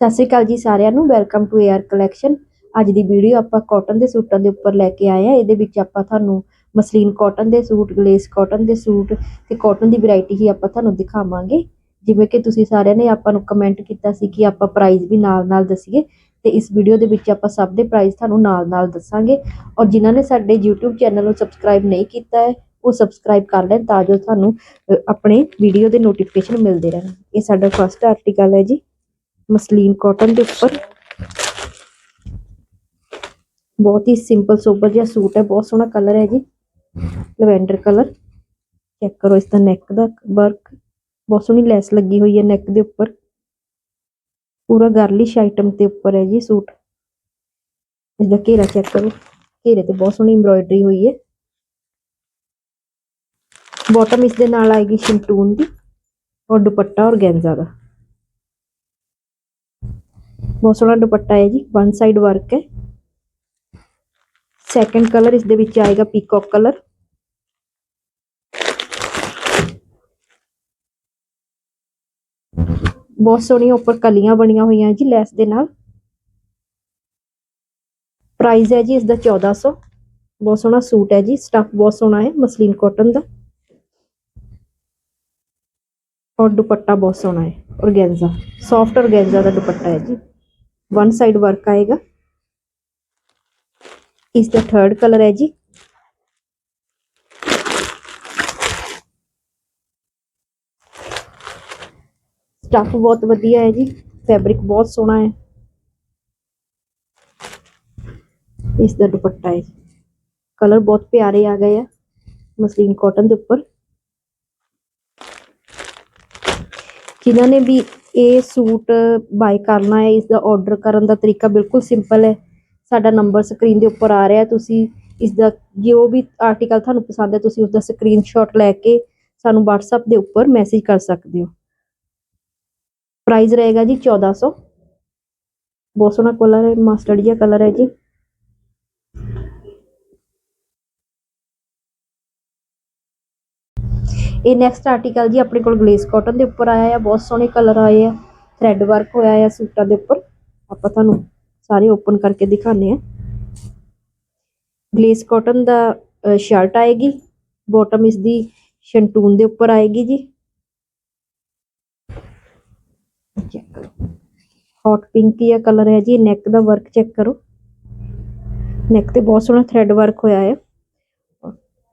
ਸਤਿ ਸ਼੍ਰੀ ਅਕਾਲ ਜੀ ਸਾਰਿਆਂ ਨੂੰ ਵੈਲਕਮ ਟੂ ਏਆਰ ਕਲੈਕਸ਼ਨ ਅੱਜ ਦੀ ਵੀਡੀਓ ਆਪਾਂ ਕਾਟਨ ਦੇ ਸੂਟਾਂ ਦੇ ਉੱਪਰ ਲੈ ਕੇ ਆਏ ਆ। ਇਹਦੇ ਵਿੱਚ ਆਪਾਂ ਤੁਹਾਨੂੰ ਮਸਲੀਨ ਕਾਟਨ ਦੇ ਸੂਟ ਗਲੇਸ ਕਾਟਨ ਦੇ ਸੂਟ ਤੇ ਕਾਟਨ ਦੀ ਵੈਰਾਈਟੀ ਹੀ ਆਪਾਂ ਤੁਹਾਨੂੰ ਦਿਖਾਵਾਂਗੇ। ਜਿਵੇਂ ਕਿ ਤੁਸੀਂ ਸਾਰਿਆਂ ਨੇ ਆਪਾਂ ਨੂੰ ਕਮੈਂਟ ਕੀਤਾ ਸੀ ਕਿ ਆਪਾਂ ਪ੍ਰਾਈਸ ਵੀ ਨਾਲ-ਨਾਲ ਦੱਸੀਏ। ਤੇ ਇਸ ਵੀਡੀਓ ਦੇ ਵਿੱਚ ਆਪਾਂ ਸਭ ਦੇ ਪ੍ਰਾਈਸ ਤੁਹਾਨੂੰ ਨਾਲ-ਨਾਲ ਦੱਸਾਂਗੇ। ਔਰ ਜਿਨ੍ਹਾਂ ਨੇ ਸਾਡੇ YouTube ਚੈਨਲ ਨੂੰ ਸਬਸਕ੍ਰਾਈਬ ਨਹੀਂ ਕੀਤਾ ਹੈ, ਉਹ ਸਬਸਕ੍ਰਾਈਬ ਕਰ ਲੈਣ ਤਾਂ ਜੋ ਤੁਹਾਨੂੰ ਆਪਣੇ ਵੀਡੀਓ ਦੇ ਨੋਟੀਫਿਕੇਸ਼ਨ ਮਿਲਦੇ ਰਹਿਣ। ਇਹ ਸਾਡਾ ਫਸਟ ਆਰਟੀਕਲ ਹੈ ਜੀ। ਮਸਲੀਨ ਕਾਟਨ ਦੇ ਉੱਪਰ। ਬਹੁਤ ਹੀ ਸਿੰਪਲ ਸੋਬਰ ਜਿਹਾ ਸੂਟ ਹੈ। ਬਹੁਤ ਸੋਹਣਾ ਕਲਰ ਹੈ ਜੀ। ਲਵੈਂਡਰ ਕਲਰ ਚੈੱਕ ਕਰੋ ਇਸ ਦਾ ਨੈਕ ਦਾ ਵਰਕ ਬਹੁਤ ਸੋਹਣੀ ਲੈਸ ਲੱਗੀ ਹੋਈ ਹੈ ਨੈਕ ਦੇ ਉੱਪਰ। ਪੂਰਾ ਗਾਰਲਿਸ਼ ਆਈਟਮ ਤੇ ਉੱਪਰ ਹੈ ਜੀ ਸੂਟ। ਇਸ ਦਾ ਘੇਰਾ ਚੈੱਕ ਕਰੋ। ਘੇਰੇ ਤੇ ਬਹੁਤ ਸੋਹਣੀ ਐਮਬ੍ਰੋਇਡਰੀ ਹੋਈ ਹੈ। ਬਾਟਮ ਇਸ ਦੇ ਨਾਲ ਆਏਗੀ ਸ਼ਿੰਟੂਨ ਦੀ। ਔਰ ਦੁਪੱਟਾ ਔਰ ਗੈਂਜ਼ਾ ਦਾ। ਬਹੁਤ ਸੋਹਣਾ ਦੁਪੱਟਾ ਹੈ ਜੀ ਵਨ ਸਾਈਡ ਵਰਕ ਹੈ। ਸੈਕੰਡ ਕਲਰ ਇਸ ਦੇ ਵਿੱਚ ਆਏਗਾ ਪੀਕੌਕ ਕਲਰ ਬਹੁਤ ਸੋਹਣੀਆਂ ਉੱਪਰ ਕਲੀਆਂ ਬਣੀਆਂ ਹੋਈਆਂ ਜੀ ਲੈਸ ਦੇ ਨਾਲ। ਪ੍ਰਾਈਸ ਹੈ ਜੀ ਇਸ ਦਾ 1400 ਬਹੁਤ ਸੋਹਣਾ ਸੂਟ ਹੈ ਜੀ ਸਟਫ ਬਹੁਤ ਸੋਹਣਾ ਹੈ, ਮਸਲੀਨ ਕਾਟਨ ਦਾ। ਔਰ ਦੁਪੱਟਾ ਬਹੁਤ ਸੋਹਣਾ ਹੈ ਔਰਗੈਂਜ਼ਾ ਸੌਫਟ ਔਰਗੈਂਜ਼ਾ ਦਾ ਦੁਪੱਟਾ ਹੈ ਜੀ। ਵਨ ਸਾਈਡ ਵਰਕ ਆਏਗਾ ਇਸ ਦਾ ਥਰਡ ਕਲਰ ਹੈ ਜੀ ਸਟਫ ਬਹੁਤ ਵਧੀਆ ਹੈ ਜੀ ਫੈਬਰਿਕ ਬਹੁਤ ਸੋਹਣਾ ਹੈ ਇਸ ਦਾ ਦੁਪੱਟਾ ਹੈ ਕਲਰ ਬਹੁਤ ਪਿਆਰੇ ਆ ਗਏ ਆ ਮਸਲੀਨ ਕਾਟਨ ਦੇ ਉੱਪਰ ਜਿਨ੍ਹਾਂ ਨੇ ਵੀ ਇਹ ਸੂਟ ਬਾਏ ਕਰਨਾ ਹੈ ਇਸ ਦਾ ਆਰਡਰ ਕਰਨ ਦਾ ਤਰੀਕਾ ਬਿਲਕੁਲ ਸਿੰਪਲ ਹੈ। ਸਾਡਾ ਨੰਬਰ ਸਕਰੀਨ ਦੇ ਉੱਪਰ ਆ ਰਿਹਾ ਤੁਸੀਂ ਇਸ ਦਾ ਜੋ ਵੀ ਆਰਟੀਕਲ ਤੁਹਾਨੂੰ ਪਸੰਦ ਹੈ, ਤੁਸੀਂ ਉਸ ਦਾ ਸਕਰੀਨਸ਼ਾਟ ਲੈ ਕੇ ਸਾਨੂੰ WhatsApp ਦੇ ਉੱਪਰ ਮੈਸੇਜ ਕਰ ਸਕਦੇ ਹੋ। ਪ੍ਰਾਈਸ ਰਹੇਗਾ ਜੀ 1400 ਬਹੁਤ ਸੋਹਣਾ ਕਲਰ ਹੈ, ਮਸਟਰਡ ਜਿਹਾ ਕਲਰ ਹੈ ਜੀ। ਇਹ ਨੈਕਸਟ ਆਰਟੀਕਲ ਜੀ ਆਪਣੇ ਕੋਲ ਗਲੇਸ ਕਾਟਨ ਦੇ ਉੱਪਰ ਆਇਆ ਹੈ ਬਹੁਤ ਸੋਹਣੇ ਕਲਰ ਆਏ ਆ ਥ੍ਰੈਡ ਵਰਕ ਹੋਇਆ ਹੈ ਸੂਟਾਂ ਦੇ ਉੱਪਰ। ਆਪਾਂ ਤੁਹਾਨੂੰ ਸਾਰੇ ਓਪਨ ਕਰਕੇ ਦਿਖਾਣੇ ਆ ਗਲੇਸ ਕਾਟਨ ਦਾ ਸ਼ਰਟ ਆਏਗੀ ਬਾਟਮ ਇਸ ਦੀ ਸ਼ੰਟੂਨ ਦੇ ਉੱਪਰ ਆਏਗੀ ਜੀ। ਚੈੱਕ ਕਰੋ। ਹੌਟ ਪਿੰਕ ਜਿਹਾ ਕਲਰ ਹੈ ਜੀ ਨੈਕ ਦਾ ਵਰਕ ਚੈੱਕ ਕਰੋ। ਨੈਕ ਤੇ ਬਹੁਤ ਸੋਹਣਾ ਥ੍ਰੈਡ ਵਰਕ ਹੋਇਆ ਹੈ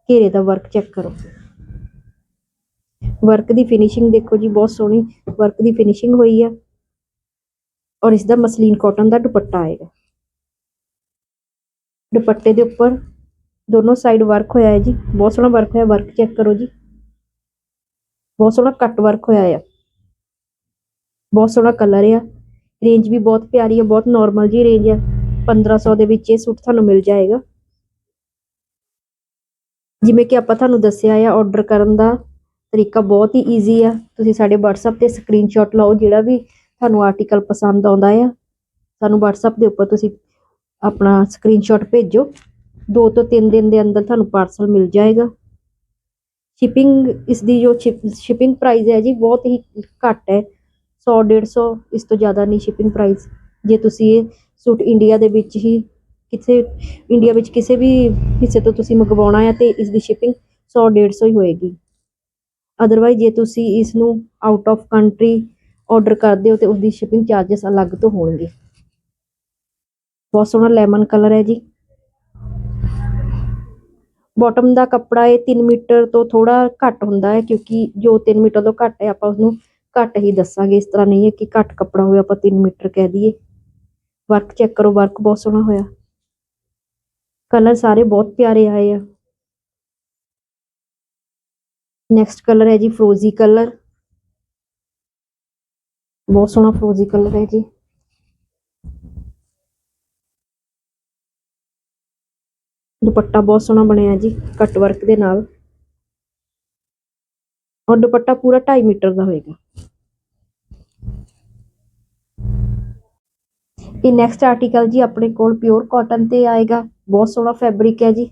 ਘੇਰੇ ਦਾ ਵਰਕ ਚੈੱਕ ਕਰੋ। ਵਰਕ ਦੀ ਫਿਨਿਸ਼ਿੰਗ ਦੇਖੋ ਜੀ, ਬਹੁਤ ਸੋਹਣੀ ਵਰਕ ਦੀ ਫਿਨਿਸ਼ਿੰਗ ਹੋਈ ਆ। ਔਰ ਇਸ ਦਾ ਮਸਲੀਨ ਕਾਟਨ ਦਾ ਦੁਪੱਟਾ ਆਏਗਾ। ਦੁਪੱਟੇ ਦੇ ਉੱਪਰ ਦੋਨੋਂ ਸਾਈਡ ਵਰਕ ਹੋਇਆ ਹੈ ਜੀ। ਬਹੁਤ ਸੋਹਣਾ ਵਰਕ ਹੋਇਆ ਵਰਕ ਚੈੱਕ ਕਰੋ ਜੀ। ਬਹੁਤ ਸੋਹਣਾ ਕੱਟ ਵਰਕ ਹੋਇਆ ਆ। ਬਹੁਤ ਸੋਹਣਾ ਕਲਰ ਆ। ਰੇਂਜ ਵੀ ਬਹੁਤ ਪਿਆਰੀ ਆ, ਬਹੁਤ ਨਾਰਮਲ ਜੀ ਰੇਂਜ ਹੈ 1500 ਦੇ ਵਿੱਚ ਇਹ ਸੂਟ ਤੁਹਾਨੂੰ ਮਿਲ ਜਾਏਗਾ। ਜਿਵੇਂ ਕਿ ਆਪਾਂ ਤੁਹਾਨੂੰ ਦੱਸਿਆ ਆ ਆਰਡਰ ਕਰਨ ਦਾ ਤਰੀਕਾ ਬਹੁਤ ਹੀ ਈਜ਼ੀ ਆ। ਤੁਸੀਂ ਸਾਡੇ WhatsApp ਤੇ ਸਕਰੀਨਸ਼ਾਟ ਲਓ, ਜਿਹੜਾ ਵੀ ਤੁਹਾਨੂੰ ਆਰਟੀਕਲ ਪਸੰਦ ਆਉਂਦਾ ਆ। ਸਾਨੂੰ WhatsApp ਦੇ ਉੱਪਰ ਤੁਸੀਂ ਆਪਣਾ ਸਕਰੀਨਸ਼ਾਟ ਭੇਜੋ। 2 ਤੋਂ 3 ਦਿਨ ਦੇ ਅੰਦਰ ਤੁਹਾਨੂੰ ਪਾਰਸਲ ਮਿਲ ਜਾਏਗਾ। ਸ਼ਿਪਿੰਗ ਇਸ ਦੀ ਜੋ ਸ਼ਿਪਿੰਗ ਪ੍ਰਾਈਸ ਹੈ ਜੀ, ਬਹੁਤ ਹੀ ਘੱਟ ਹੈ। 100 150 ਇਸ ਤੋਂ ਜ਼ਿਆਦਾ ਨਹੀਂ ਸ਼ਿਪਿੰਗ ਪ੍ਰਾਈਸ ਜੇ ਤੁਸੀਂ ਇਹ ਸੂਟ ਇੰਡੀਆ ਦੇ ਵਿੱਚ ਹੀ ਕਿਸੇ ਇੰਡੀਆ ਵਿੱਚ ਕਿਸੇ ਵੀ ਹਿੱਸੇ ਤੋਂ ਤੁਸੀਂ ਮੰਗਵਾਉਣਾ ਹੈ ਤੇ ਇਸ ਦੀ ਸ਼ਿਪਿੰਗ 100 150 ਹੀ ਹੋਏਗੀ। ਅਦਰਵਾਈਜ਼ ਜੇ ਤੁਸੀਂ ਇਸ ਨੂੰ ਆਊਟ ਆਫ ਕੰਟਰੀ ਆਰਡਰ ਕਰਦੇ ਹੋ ਤੇ ਉਸ ਦੀ ਸ਼ਿਪਿੰਗ ਚਾਰजेस ਅਲੱਗ ਤੋਂ ਹੋਣਗੇ। ਬਹੁਤ ਸੋਹਣਾ ਲੈਮਨ ਕਲਰ ਹੈ ਜੀ। ਬਾਟਮ ਦਾ ਕੱਪੜਾ ਇਹ 3 ਮੀਟਰ ਤੋਂ ਥੋੜਾ ਘੱਟ ਹੁੰਦਾ ਹੈ ਕਿਉਂਕਿ ਜੋ 3 ਮੀਟਰ ਤੋਂ ਘੱਟ ਹੈ, ਆਪਾਂ ਉਸ ਨੂੰ ਘੱਟ ਹੀ ਦੱਸਾਂਗੇ। ਇਸ ਤਰ੍ਹਾਂ ਨਹੀਂ ਹੈ ਕਿ ਘੱਟ ਕੱਪੜਾ ਹੋਵੇ, ਆਪਾਂ 3 ਮੀਟਰ ਕਹਿ ਦਈਏ। ਵਰਕ ਚੈੱਕ ਕਰੋ ਵਰਕ ਬਹੁਤ ਸੋਹਣਾ ਹੋਇਆ। ਕਲਰ ਸਾਰੇ ਬਹੁਤ ਪਿਆਰੇ ਆਏ ਆ। ਨੈਕਸਟ ਕਲਰ ਹੈ ਜੀ ਫਰੋਜ਼ੀ ਕਲਰ ਬਹੁਤ ਸੋਹਣਾ ਫਰੋਜ਼ੀ ਕਲਰ ਹੈ ਜੀ। ਦੁਪੱਟਾ ਬਹੁਤ ਸੋਹਣਾ ਬਣਿਆ ਜੀ ਕੱਟ ਵਰਕ ਦੇ ਨਾਲ। ਔਰ ਦੁਪੱਟਾ ਪੂਰਾ 2.5 ਮੀਟਰ ਦਾ ਹੋਏਗਾ। ਇਹ ਨੈਕਸਟ ਆਰਟੀਕਲ ਜੀ ਆਪਣੇ ਕੋਲ ਪਿਓਰ ਕਾਟਨ ਤੇ ਆਏਗਾ। ਬਹੁਤ ਸੋਹਣਾ ਫੈਬਰਿਕ ਹੈ ਜੀ।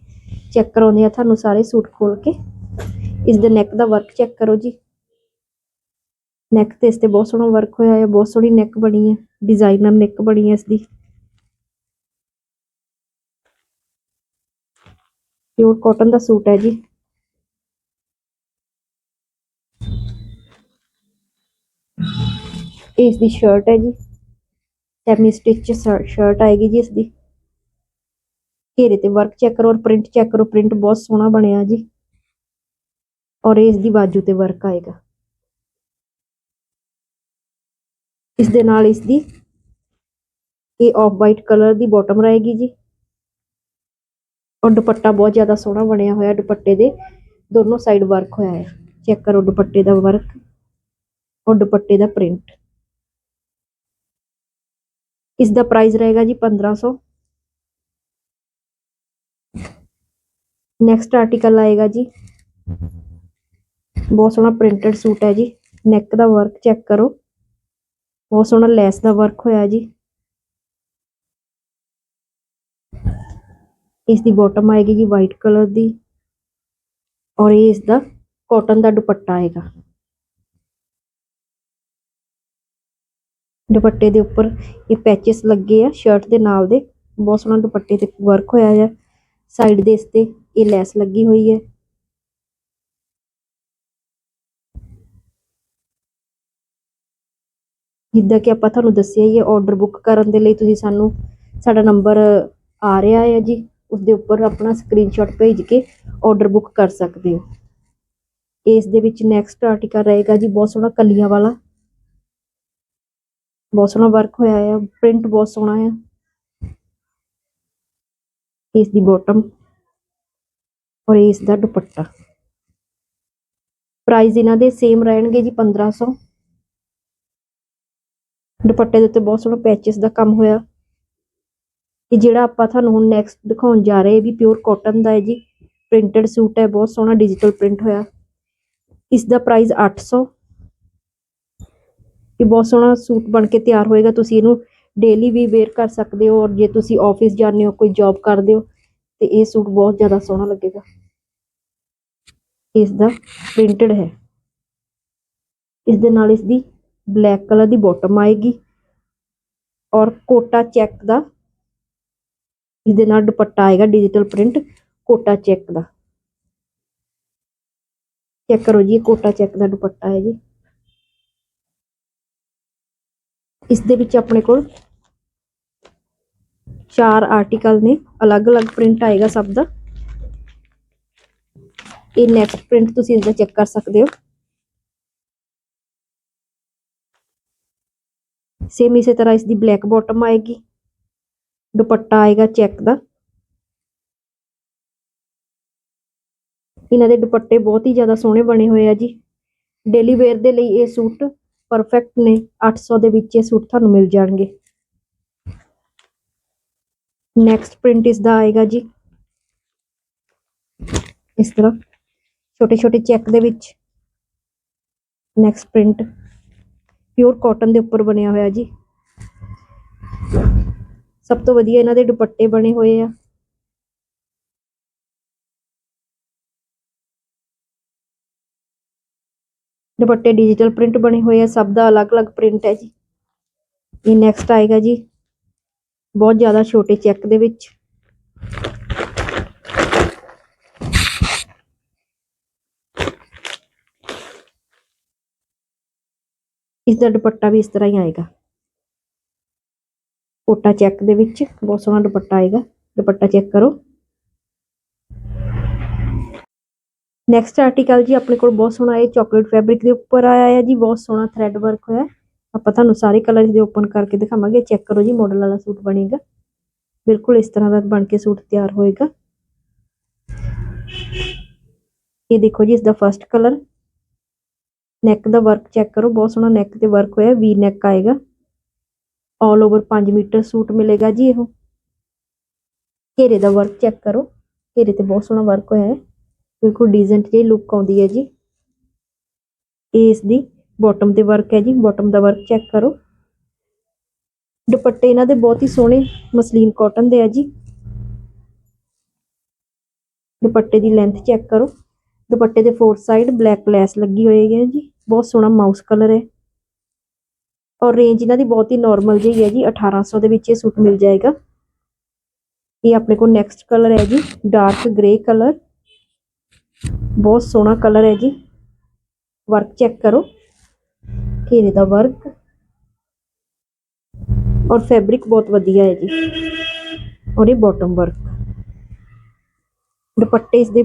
ਚੈੱਕ ਕਰਾਉਂਦੇ ਆ ਤੁਹਾਨੂੰ ਸਾਰੇ ਸੂਟ ਖੋਲ ਕੇ। ਇਸ ਦੇ ਨੈਕ ਦਾ ਵਰਕ ਚੈੱਕ ਕਰੋ ਜੀ। ਨੈਕ ਤੇ ਇਸ ਤੇ ਬਹੁਤ ਸੋਹਣਾ ਵਰਕ ਹੋਇਆ ਹੈ, ਬਹੁਤ ਸੋਹਣੀ ਨੈਕ ਬਣੀ ਹੈ ਡਿਜ਼ਾਈਨਰ ਨੈਕ ਬਣੀ ਹੈ ਇਸ ਦੀ। ਪਿਓਰ ਕਾਟਨ ਦਾ ਸੂਟ ਹੈ ਜੀ। ਇਹ ਇਸ ਦੀ ਸ਼ਰਟ ਹੈ ਜੀ। ਸੈਮੀ ਸਟਿਚ ਸ਼ਰਟ ਆਏਗੀ ਜੀ ਇਸ ਦੀ। ਘੇਰੇ ਤੇ ਵਰਕ ਚੈੱਕ ਕਰੋ ਔਰ ਪ੍ਰਿੰਟ ਚੈੱਕ ਕਰੋ ਪ੍ਰਿੰਟ ਬਹੁਤ ਸੋਹਣਾ ਬਣਿਆ ਜੀ। ਔਰ ਇਹ ਇਸ ਦੀ ਬਾਜੂ ਤੇ ਵਰਕ ਆਏਗਾ। ਇਸ ਦੇ ਨਾਲ ਇਸ ਦੀ ਇਹ ਆਫ ਵਾਈਟ ਕਲਰ ਦੀ ਬਾਟਮ ਰਹੇਗੀ ਜੀ। ਔਰ ਦੁਪੱਟਾ ਬਹੁਤ ਜ਼ਿਆਦਾ ਸੋਹਣਾ ਬਣਿਆ ਹੋਇਆ, ਦੁਪੱਟੇ ਦੇ ਦੋਨੋਂ ਸਾਈਡ ਵਰਕ ਹੋਇਆ ਹੈ। ਚੈੱਕ ਕਰੋ ਦੁਪੱਟੇ ਦਾ ਵਰਕ ਔਰ ਦੁਪੱਟੇ ਦਾ ਪ੍ਰਿੰਟ ਇਸ ਦਾ ਪ੍ਰਾਈਸ ਰਹੇਗਾ ਜੀ 1500 ਨੈਕਸਟ ਆਰਟੀਕਲ ਆਏਗਾ ਜੀ। ਬਹੁਤ ਸੋਹਣਾ ਪ੍ਰਿੰਟਡ ਸੂਟ ਹੈ ਜੀ। ਨੈਕ ਦਾ ਵਰਕ ਚੈੱਕ ਕਰੋ। ਬਹੁਤ ਸੋਹਣਾ ਲੈਸ ਦਾ ਵਰਕ ਹੋਇਆ ਜੀ। ਇਸ ਦੀ ਬਾਟਮ ਆਏਗੀ ਜੀ ਵਾਈਟ ਕਲਰ ਦੀ ਔਰ ਇਹ ਇਸ ਦਾ ਕਾਟਨ ਦਾ ਦੁਪੱਟਾ ਆਏਗਾ। ਦੁਪੱਟੇ ਦੇ ਉੱਪਰ ਇਹ ਪੈਚਸ ਲੱਗੇ ਆ ਸ਼ਰਟ ਦੇ ਨਾਲ ਦੇ। ਬਹੁਤ ਸੋਹਣਾ ਦੁਪੱਟੇ ਤੇ ਵਰਕ ਹੋਇਆ ਹੈ ਸਾਈਡ ਦੇ ਇਸ ਤੇ ਇਹ ਲੈਸ ਲੱਗੀ ਹੋਈ ਹੈ। ਜਿੱਦਾਂ ਕਿ ਆਪਾਂ ਤੁਹਾਨੂੰ ਦੱਸਿਆ ਹੀ ਹੈ ਆਰਡਰ ਬੁੱਕ ਕਰਨ ਦੇ ਲਈ ਤੁਸੀਂ ਸਾਨੂੰ, ਸਾਡਾ ਨੰਬਰ ਆ ਰਿਹਾ ਹੈ ਜੀ। ਉਸ ਦੇ ਉੱਪਰ ਆਪਣਾ ਸਕਰੀਨਸ਼ਾਟ ਭੇਜ ਕੇ ਆਰਡਰ ਬੁੱਕ ਕਰ ਸਕਦੇ ਹੋ। ਇਸ ਦੇ ਵਿੱਚ ਨੈਕਸਟ ਆਰਟੀਕਲ ਰਹੇਗਾ ਜੀ, ਬਹੁਤ ਸੋਹਣਾ ਕਲੀਆਂ ਵਾਲਾ। ਬਹੁਤ ਸੋਹਣਾ ਵਰਕ ਹੋਇਆ ਹੈ ਪ੍ਰਿੰਟ ਬਹੁਤ ਸੋਹਣਾ ਹੈ ਇਸ ਦੀ ਬਾਟਮ ਔਰ ਇਸ ਦਾ ਦੁਪੱਟਾ। ਪ੍ਰਾਈਸ ਇਹਨਾਂ ਦੇ ਸੇਮ ਰਹਿਣਗੇ ਜੀ 1500 ਦੁਪੱਟੇ ਦੇ ਉੱਤੇ ਬਹੁਤ ਸੋਹਣਾ ਪੈਚਸ ਦਾ ਕੰਮ ਹੋਇਆ। ਇਹ ਜਿਹੜਾ ਆਪਾਂ ਤੁਹਾਨੂੰ ਹੁਣ ਨੈਕਸਟ ਦਿਖਾਉਣ ਜਾ ਰਹੇ ਵੀ ਪਿਓਰ ਕਾਟਨ ਦਾ ਹੈ ਜੀ। ਪ੍ਰਿੰਟਡ ਸੂਟ ਹੈ, ਬਹੁਤ ਸੋਹਣਾ ਡਿਜੀਟਲ ਪ੍ਰਿੰਟ ਹੋਇਆ। ਇਸ ਦਾ ਪ੍ਰਾਈਸ 800 ਇਹ ਬਹੁਤ ਸੋਹਣਾ ਸੂਟ ਬਣ ਕੇ ਤਿਆਰ ਹੋਏਗਾ। ਤੁਸੀਂ ਇਹਨੂੰ ਡੇਲੀ ਵੀ ਵੇਅਰ ਕਰ ਸਕਦੇ ਹੋ ਔਰ ਜੇ ਤੁਸੀਂ ਆਫਿਸ ਜਾਂਦੇ ਹੋ, ਕੋਈ ਜੌਬ ਕਰਦੇ ਹੋ, ਤੇ ਇਹ ਸੂਟ ਬਹੁਤ ਜ਼ਿਆਦਾ ਸੋਹਣਾ ਲੱਗੇਗਾ। ਇਸ ਦਾ ਪ੍ਰਿੰਟਡ ਹੈ। ਇਸ ਦੇ ਨਾਲ ਇਸ ਦੀ ਬਲੈਕ ਕਲਰ ਦੀ ਬਾਟਮ ਆਏਗੀ ਔਰ ਕੋਟਾ ਚੈੱਕ ਦਾ ਇਸ ਦੇ ਨਾਲ ਦੁਪੱਟਾ ਆਏਗਾ ਡਿਜੀਟਲ ਪ੍ਰਿੰਟ ਕੋਟਾ ਚੈੱਕ ਦਾ। ਚੈੱਕ ਕਰੋ ਜੀ, ਇਹ ਕੋਟਾ ਚੈੱਕ ਦਾ ਦੁਪੱਟਾ ਹੈ ਜੀ। ਇਸ ਦੇ ਵਿੱਚ ਆਪਣੇ ਕੋਲ ਚਾਰ ਆਰਟੀਕਲ ਨੇ, ਅਲੱਗ-ਅਲੱਗ ਪ੍ਰਿੰਟ ਆਏਗਾ ਸਭ ਦਾ। ਇਹ ਨੈਕਸਟ ਪ੍ਰਿੰਟ ਤੁਸੀਂ ਇਸ ਦਾ ਚੈੱਕ ਕਰ ਸਕਦੇ ਹੋ। ਸੇਮ ਇਸੇ ਤਰ੍ਹਾਂ ਇਸ ਦੀ ਬਲੈਕ ਬਾਟਮ ਆਏਗੀ। ਦੁਪੱਟਾ ਆਏਗਾ ਚੈੱਕ ਦਾ। ਇਹਨਾਂ ਦੇ ਦੁਪੱਟੇ ਬਹੁਤ ਹੀ ਜ਼ਿਆਦਾ ਸੋਹਣੇ ਬਣੇ ਹੋਏ ਆ ਜੀ। ਡੇਲੀ ਵੇਅਰ ਦੇ ਲਈ ਇਹ ਸੂਟ ਪਰਫੈਕਟ ਨੇ। 800 ਦੇ ਵਿੱਚ ਇਹ ਸੂਟ ਤੁਹਾਨੂੰ ਮਿਲ ਜਾਣਗੇ। ਨੈਕਸਟ ਪ੍ਰਿੰਟ ਇਸ ਦਾ ਆਏਗਾ ਜੀ। ਇਸ ਤਰ੍ਹਾਂ। ਛੋਟੇ ਛੋਟੇ ਚੈੱਕ ਦੇ ਵਿੱਚ। ਨੈਕਸਟ ਪ੍ਰਿੰਟ ਪਿਓਰ ਕਾਟਨ ਦੇ ਉੱਪਰ ਬਣਿਆ ਹੋਇਆ ਜੀ। ਸਭ ਤੋਂ ਵਧੀਆ ਇਹਨਾਂ ਦੇ ਦੁਪੱਟੇ ਬਣੇ ਹੋਏ ਆ। ਦੁਪੱਟੇ ਡਿਜੀਟਲ ਪ੍ਰਿੰਟ ਬਣੇ ਹੋਏ ਆ, ਸਭ ਦਾ ਅਲੱਗ-ਅਲੱਗ ਪ੍ਰਿੰਟ ਹੈ ਜੀ। ਇਹ ਨੈਕਸਟ ਆਏਗਾ ਜੀ। ਬਹੁਤ ਜ਼ਿਆਦਾ ਛੋਟੇ ਚੈੱਕ ਦੇ ਵਿੱਚ। ਇਸ ਦਾ ਦੁਪੱਟਾ ਵੀ ਇਸ ਤਰ੍ਹਾਂ ਹੀ ਆਏਗਾ। ਕੋਟਾ ਚੈੱਕ ਦੇ ਵਿੱਚ ਬਹੁਤ ਸੋਹਣਾ ਦੁਪੱਟਾ ਆਏਗਾ। ਦੁਪੱਟਾ ਚੈੱਕ ਕਰੋ। ਨੈਕਸਟ ਆਰਟੀਕਲ ਜੀ ਆਪਣੇ ਕੋਲ ਬਹੁਤ ਸੋਹਣਾ ਇਹ ਚਾਕਲੇਟ ਫੈਬਰਿਕ ਦੇ ਉੱਪਰ ਆਇਆ ਹੈ ਜੀ, ਬਹੁਤ ਸੋਹਣਾ ਥ੍ਰੈਡ ਵਰਕ ਹੋਇਆ ਆਪਾਂ ਤੁਹਾਨੂੰ ਸਾਰੇ ਕਲਰ ਦੇ ਓਪਨ ਕਰਕੇ ਦਿਖਾਵਾਂਗੇ। ਚੈੱਕ ਕਰੋ ਜੀ ਮਾਡਲ ਵਾਲਾ ਸੂਟ ਬਣੇਗਾ। ਬਿਲਕੁਲ ਇਸ ਤਰ੍ਹਾਂ ਦਾ ਬਣ ਕੇ ਸੂਟ ਤਿਆਰ ਹੋਏਗਾ। ਇਹ ਦੇਖੋ ਜੀ, ਇਸ ਦਾ ਫਰਸਟ ਕਲਰ ਨੈਕ ਦਾ ਵਰਕ ਚੈੱਕ ਕਰੋ, ਬਹੁਤ ਸੋਹਣਾ ਨੈਕ ਤੇ ਵਰਕ ਹੋਇਆ ਵੀ ਨੈਕ ਆਏਗਾ। ਆਲ ਓਵਰ 5 ਮੀਟਰ ਸੂਟ ਮਿਲੇਗਾ ਜੀ ਇਹ। ਘੇਰੇ ਦਾ ਵਰਕ ਚੈੱਕ ਕਰੋ, ਘੇਰੇ ਤੇ ਬਹੁਤ ਸੋਹਣਾ ਵਰਕ ਹੋਇਆ ਹੈ। ਬਿਲਕੁਲ ਡੀਜ਼ੈਂਟ ਜਿਹੀ ਲੁੱਕ ਆਉਂਦੀ ਹੈ ਜੀ। ਇਹ ਇਸ ਦੀ ਬਾਟਮ ਤੇ ਵਰਕ ਹੈ ਜੀ ਬਾਟਮ ਦਾ ਵਰਕ ਚੈੱਕ ਕਰੋ। ਦੁਪੱਟੇ ਇਹਨਾਂ ਦੇ ਬਹੁਤ ਹੀ ਸੋਹਣੇ, ਮਸਲੀਨ ਕਾਟਨ ਦੇ ਆ ਜੀ। ਦੁਪੱਟੇ ਦੀ ਲੈਂਥ ਚੈੱਕ ਕਰੋ। ਦੁਪੱਟੇ ਦੇ ਫੋਰ ਸਾਈਡ ਬਲੈਕ ਲੈਸ ਲੱਗੀ ਹੋਈ ਹੈ ਜੀ। ਬਹੁਤ ਸੋਹਣਾ ਮਾਊਸ ਕਲਰ ਹੈ। ਔਰ ਰੇਂਜ ਇਹਨਾਂ ਦੀ ਬਹੁਤ ਹੀ ਨਾਰਮਲ ਜਿਹੀ ਹੈ ਜੀ। 1800 ਦੇ ਵਿੱਚ ਇਹ ਸੂਟ ਮਿਲ ਜਾਏਗਾ। ਇਹ ਆਪਣੇ ਕੋਲ ਨੈਕਸਟ ਕਲਰ ਹੈ ਜੀ। ਡਾਰਕ ਗ੍ਰੇ ਕਲਰ ਬਹੁਤ ਸੋਹਣਾ ਕਲਰ ਹੈ ਜੀ। ਵਰਕ ਚੈੱਕ ਕਰੋ। ਘੇਰੇ ਦਾ ਵਰਕ ਔਰ ਫੈਬਰਿਕ ਬਹੁਤ ਵਧੀਆ ਹੈ ਜੀ। ਔਰ ਇਹ ਬਾਟਮ ਵਰਕ ਦੁਪੱਟੇ ਇਸ ਦੇ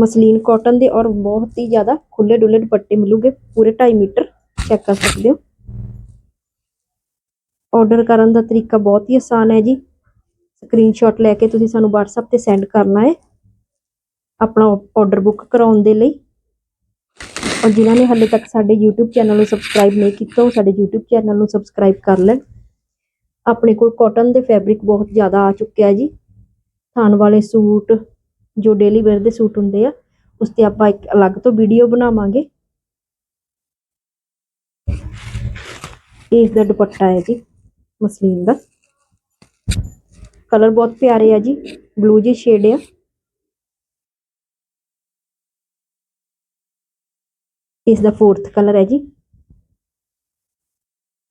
ਮਸਲੀਨ ਕਾਟਨ ਦੇ ਔਰ ਬਹੁਤ ਹੀ ਜ਼ਿਆਦਾ ਖੁੱਲੇ ਡੁੱਲੇ ਦੁਪੱਟੇ ਮਿਲੂਗੇ। ਪੂਰੇ 2.5 ਮੀਟਰ ਚੈੱਕ ਕਰ ਸਕਦੇ ਹੋ। ਆਰਡਰ ਕਰਨ ਦਾ ਤਰੀਕਾ ਬਹੁਤ ਹੀ ਆਸਾਨ ਹੈ ਜੀ। ਸਕਰੀਨਸ਼ਾਟ ਲੈ ਕੇ ਤੁਸੀਂ ਸਾਨੂੰ WhatsApp ਤੇ ਸੈਂਡ ਕਰਨਾ ਹੈ ਆਪਣਾ ਆਰਡਰ ਬੁੱਕ ਕਰਾਉਣ ਦੇ ਲਈ। ਔਰ ਜਿਨ੍ਹਾਂ ਨੇ ਹਾਲੇ ਤੱਕ ਸਾਡੇ YouTube ਚੈਨਲ ਨੂੰ ਸਬਸਕ੍ਰਾਈਬ ਨਹੀਂ ਕੀਤਾ, ਉਹ ਸਾਡੇ YouTube ਚੈਨਲ ਨੂੰ ਸਬਸਕ੍ਰਾਈਬ ਕਰ ਲੈਣ। ਆਪਣੇ ਕੋਲ ਕਾਟਨ ਦੇ ਫੈਬਰਿਕ ਬਹੁਤ ਜ਼ਿਆਦਾ ਆ ਚੁੱਕਿਆ ਜੀ। ਥਾਨ ਵਾਲੇ ਸੂਟ ਜੋ ਡੇਲੀ ਵੇਅਰ ਦੇ ਸੂਟ ਹੁੰਦੇ ਆ, ਉਸ ਤੇ ਆਪਾਂ ਇੱਕ ਅਲੱਗ ਤੋਂ ਵੀਡੀਓ ਬਣਾਵਾਂਗੇ। ਇਹ ਇਸ ਦਾ ਦੁਪੱਟਾ ਹੈ ਜੀ, ਮਸਲੀਨ ਦਾ। ਕਲਰ ਬਹੁਤ ਪਿਆਰੇ ਆ ਜੀ ਬਲੂ ਜੀ ਸ਼ੇਡ ਆ। ਇਸ ਦਾ ਫੋਰਥ ਕਲਰ ਹੈ ਜੀ।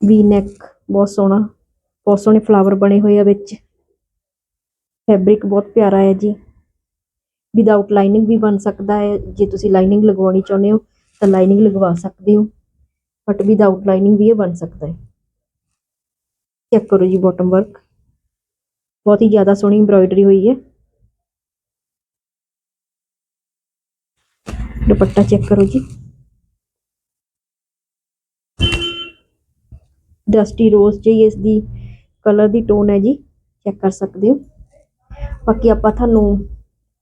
ਵੀ ਨੈਕ ਬਹੁਤ ਸੋਹਣਾ, ਬਹੁਤ ਸੋਹਣੇ ਫਲਾਵਰ ਬਣੇ ਹੋਏ ਆ ਵਿੱਚ। ਫੈਬਰਿਕ ਬਹੁਤ ਪਿਆਰਾ ਹੈ ਜੀ। ਵਿਦਆਊਟ ਲਾਈਨਿੰਗ ਵੀ ਬਣ ਸਕਦਾ ਹੈ। ਜੇ ਤੁਸੀਂ ਲਾਈਨਿੰਗ ਲਗਵਾਉਣੀ ਚਾਹੁੰਦੇ ਹੋ, ਤਾਂ ਲਾਈਨਿੰਗ ਲਗਵਾ ਸਕਦੇ ਹੋ। ਬਟ ਵਿਦਆਊਟ ਲਾਈਨਿੰਗ ਵੀ ਇਹ ਬਣ ਸਕਦਾ ਹੈ। ਚੈੱਕ ਕਰੋ ਜੀ ਬਾਟਮ ਵਰਕ ਬਹੁਤ ਹੀ ਜ਼ਿਆਦਾ ਸੋਹਣੀ ਐਮਬ੍ਰਾਇਡਰੀ ਹੋਈ ਹੈ। ਦੁਪੱਟਾ ਚੈੱਕ ਕਰੋ ਜੀ। ਡਸਟੀ ਰੋਜ਼ ਜਿਹੀ ਇਸ ਦੀ ਕਲਰ ਦੀ ਟੋਨ ਹੈ ਜੀ ਚੈੱਕ ਕਰ ਸਕਦੇ ਹੋ। ਬਾਕੀ ਆਪਾਂ ਤੁਹਾਨੂੰ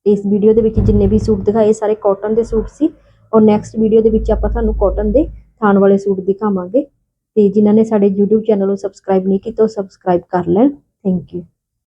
ਇਸ ਵੀਡੀਓ ਦੇ ਵਿੱਚ ਜਿੰਨੇ ਵੀ ਸੂਟ ਦਿਖਾਏ ਸਾਰੇ ਕਾਟਨ ਦੇ ਸੂਟ ਸੀ। ਔਰ ਨੈਕਸਟ ਵੀਡੀਓ ਦੇ ਵਿੱਚ ਆਪਾਂ ਤੁਹਾਨੂੰ ਕਾਟਨ ਦੇ ਥਾਨ ਵਾਲੇ ਸੂਟ ਦਿਖਾਵਾਂਗੇ। ਤੇ ਜਿਨ੍ਹਾਂ ਨੇ ਸਾਡੇ YouTube ਚੈਨਲ ਨੂੰ ਸਬਸਕ੍ਰਾਈਬ ਨਹੀਂ ਕੀਤਾ, ਉਹ ਸਬਸਕ੍ਰਾਈਬ ਕਰ ਲੈਣ। Thank you